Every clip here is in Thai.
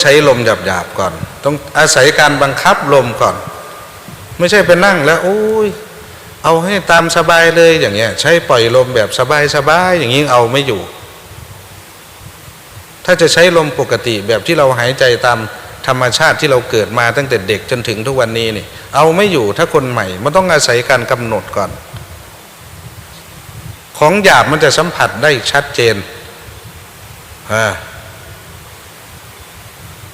ใช้ลมหยาบๆก่อน ต้องอาศัยการบังคับลมก่อน ไม่ใช่ไปนั่งแล้วโอ้ยเอาให้ตามสบายเลยอย่างเงี้ย ใช้ปล่อยลมแบบสบายๆอย่างนี้เอาไม่อยู่ ถ้าจะใช้ลมปกติแบบที่เราหายใจตามธรรมชาติที่เราเกิดมาตั้งแต่เด็กจนถึงทุกวันนี้นี่ เอาไม่อยู่ถ้าคนใหม่มันต้องอาศัยการกำหนดก่อน ของหยาบมันจะสัมผัสได้ชัดเจนอ่า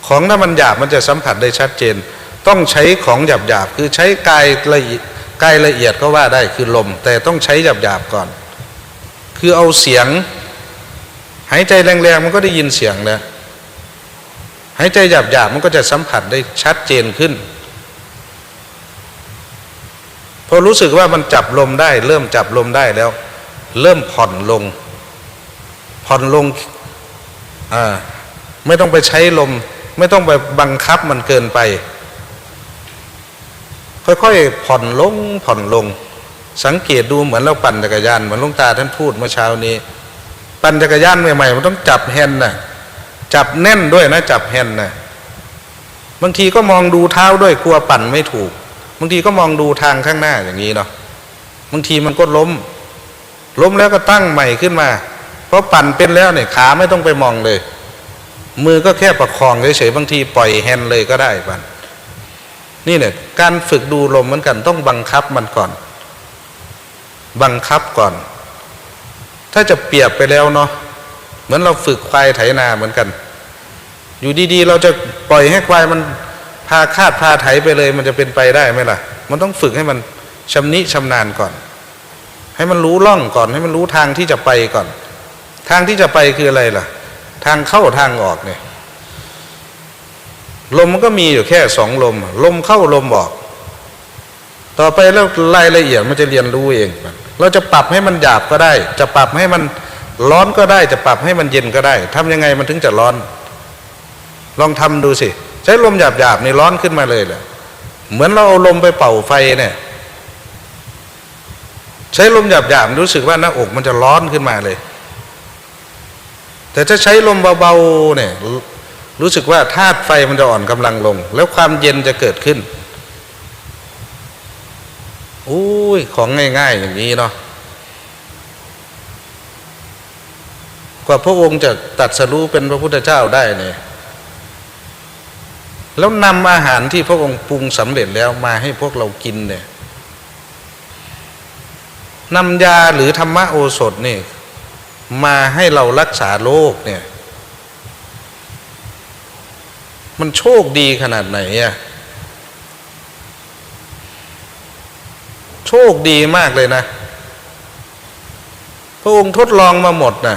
ของถ้ามันหยาบมันจะสัมผัสได้ชัดเจน ต้องใช้ของหยาบหยาบคือใช้กายละเอียดกายละเอียดก็ว่าได้คือลม แต่ต้องใช้หยาบหยาบก่อน คือเอาเสียง หายใจแรงๆมันก็ได้ยินเสียงแล้วหายใจหยาบหยาบมันก็จะสัมผัสได้ชัดเจนขึ้นพอรู้สึกว่ามันจับลมได้ เริ่มจับลมได้แล้ว เริ่มผ่อนลง ผ่อนลงอ่าไม่ต้องไปใช้ลม ไม่ต้องไปบังคับมันเกินไป ค่อยๆผ่อนลงผ่อนลง สังเกตดูเหมือนเราปั่นจักรยานเหมือนลุงตาท่านพูดเมื่อเช้านี้ ปั่นจักรยานใหม่ๆมันต้องจับแฮนด์นะจับแน่นด้วยนะจับแฮนด์นะบางทีก็มองดูเท้าด้วยกลัวปั่นไม่ถูก บางทีก็มองดูทางข้างหน้าอย่างนี้เนาะบางทีมันก็ล้ม ล้มแล้วก็ตั้งใหม่ขึ้นมา เพราะปั่นเป็นแล้วเนี่ยขาไม่ต้องไปมองเลย มือก็แค่ประคองเฉยๆบางทีปล่อยแฮนเลยก็ได้บันนี่เนี่ยการฝึกดูลมเหมือนกันต้องบังคับมันก่อน บังคับก่อน ถ้าจะเปรียบไปแล้วเนาะเหมือนเราฝึกควายไถนาเหมือนกัน อยู่ดีๆ เราจะปล่อยให้ควายมันพาคาดพาไถไปเลย มันจะเป็นไปได้ไหมล่ะ มันต้องฝึกให้มันชำนิชำนาญก่อน ให้มันรู้ล่องก่อน ให้มันรู้ทางที่จะไปก่อน ทางที่จะไปคืออะไรล่ะ ทางเข้าทางออกเนี่ย ลมมันก็มีอยู่แค่สองลม ลมเข้าลมออก ต่อไปแล้วรายละเอียดมันจะเรียนรู้เอง เราจะปรับให้มันหยาบก็ได้ จะปรับให้มันร้อนก็ได้ จะปรับให้มันเย็นก็ได้ทำยังไงมันถึงจะร้อน ลองทำดูสิ ใช้ลมหยาบหยาบนี่ร้อนขึ้นมาเลยแหละเหมือนเราเอาลมไปเป่าไฟเนี่ย ใช้ลมหยาบหยาบรู้สึกว่าหน้าอกมันจะร้อนขึ้นมาเลย แต่ถ้าใช้ลมเบาๆเนี่ยรู้สึกว่าธาตุไฟมันจะอ่อนกำลังลง แล้วความเย็นจะเกิดขึ้นอุ้ยของง่าย ๆ อย่างนี้เนาะกว่าพระองค์จะตัดสรู้เป็นพระพุทธเจ้าได้เนี่ยแล้วนำอาหารที่พระองค์ปรุงสำเร็จแล้วมาให้พวกเรากินเนี่ยนำยาหรือธรรมโอสถนี่ มาให้เรารักษาโรคเนี่ย มันโชคดีขนาดไหนอะโชคดีมากเลยนะ พระองค์ทดลองมาหมดนะ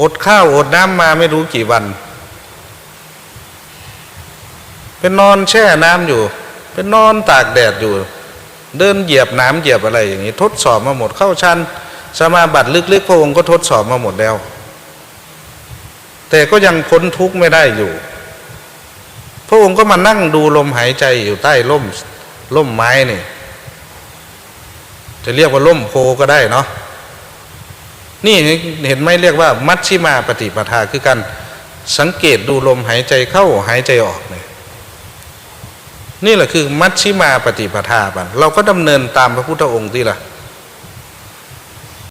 อดข้าวอดน้ำมาไม่รู้กี่วัน เป็นนอนแช่น้ำอยู่ เป็นนอนตากแดดอยู่ เดินเหยียบน้ำเหยียบอะไรอย่างนี้ ทดสอบมาหมดเข้าชั้นสมาบัติลึกๆพระองค์ก็ทดสอบมาหมดแล้ว แต่ก็ยังพ้นทุกข์ไม่ได้อยู่ พระองค์ก็มานั่งดูลมหายใจอยู่ใต้ร่มร่มไม้นี่ จะเรียกว่าร่มโพก็ได้เนาะนี่เห็นไหมเรียกว่า มัชชิมาปฏิปทาคือการสังเกตดูลมหายใจเข้าหายใจออกเนี่ย นี่แหละคือมัชชิมาปฏิปทาบันเราก็ดำเนินตามพระพุทธองค์ที่ละ่ะ